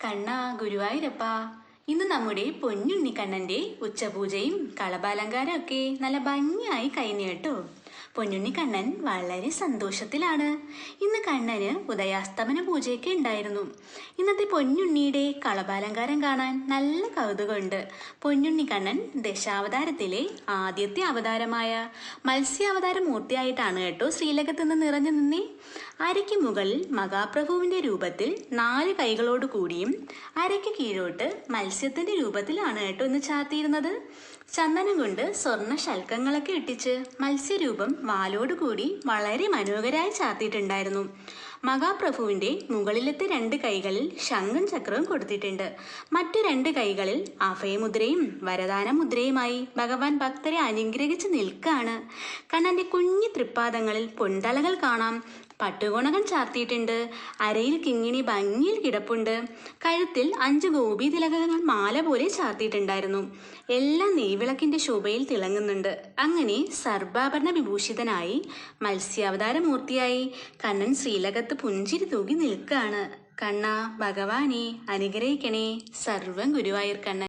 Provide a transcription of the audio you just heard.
കണ്ണ ഗുരുവായൂരപ്പ. ഇന്ന് നമ്മുടെ പൊന്നുണ്ണിക്കണ്ണന്റെ ഉച്ചപൂജയും കളഭാലങ്കാരമൊക്കെ നല്ല ഭംഗിയായി കഴിഞ്ഞു കേട്ടോ. പൊന്നുണ്ണിക്കണ്ണൻ വളരെ സന്തോഷത്തിലാണ്. ഇന്ന് കണ്ണന് ഉദയാസ്തമന പൂജയൊക്കെ ഉണ്ടായിരുന്നു. ഇന്നത്തെ പൊന്നുണ്ണിയുടെ കളഭാലങ്കാരം കാണാൻ നല്ല കൗതുകമുണ്ട്. പൊന്നുണ്ണി കണ്ണൻ ദശാവതാരത്തിലെ ആദ്യത്തെ അവതാരമായ മത്സ്യാവതാര മൂർത്തിയായിട്ടാണ് കേട്ടോ ശ്രീലകത്ത് നിന്ന് നിറഞ്ഞു നിന്നേ. അരയ്ക്ക് മുകളിൽ മഹാപ്രഭുവിന്റെ രൂപത്തിൽ നാല് കൈകളോട് കൂടിയും അരയ്ക്ക് കീഴോട്ട് മത്സ്യത്തിന്റെ രൂപത്തിലാണ് കേട്ടോ ഇന്ന് ചാർത്തിയിരുന്നത് ചന്ദനം കൊണ്ട് സ്വർണ ശൽക്കങ്ങളൊക്കെ ഇട്ടിച്ച് മത്സ്യരൂപം വാലോടുകൂടി വളരെ മനോഹരായി ചാർത്തിയിട്ടുണ്ടായിരുന്നു മഹാപ്രഭുവിന്റെ മുകളിലത്തെ രണ്ട് കൈകളിൽ ശംഖം ചക്രവും കൊടുത്തിട്ടുണ്ട്. മറ്റു രണ്ട് കൈകളിൽ അഭയമുദ്രയും വരദാന മുദ്രയുമായി ഭഗവാൻ ഭക്തരെ അനുഗ്രഹിച്ച് നിൽക്കുകയാണ്. കണ്ണന്റെ കുഞ്ഞു തൃപ്പാദങ്ങളിൽ പൊന്തളകൾ കാണാം. പട്ടുകോണകം ചാർത്തിയിട്ടുണ്ട്. അരയിൽ കിങ്ങിണി ഭംഗിയിൽ കിടപ്പുണ്ട്. കഴുത്തിൽ അഞ്ച് ഗോപി തിലകങ്ങൾ മാല പോലെ ചാർത്തിയിട്ടുണ്ടായിരുന്നു. എല്ലാം നെയ്വിളക്കിന്റെ ശോഭയിൽ തിളങ്ങുന്നുണ്ട്. അങ്ങനെ സർവാഭരണ വിഭൂഷിതനായി മത്സ്യാവതാരമൂർത്തിയായി കണ്ണൻ ശ്രീലകത്ത് പുഞ്ചിരി തൂകി നിൽക്കുകയാണ്. കണ്ണ ഭഗവാനെ അനുഗ്രഹിക്കണേ സർവം ഗുരുവായൂർ കണ്ണൻ.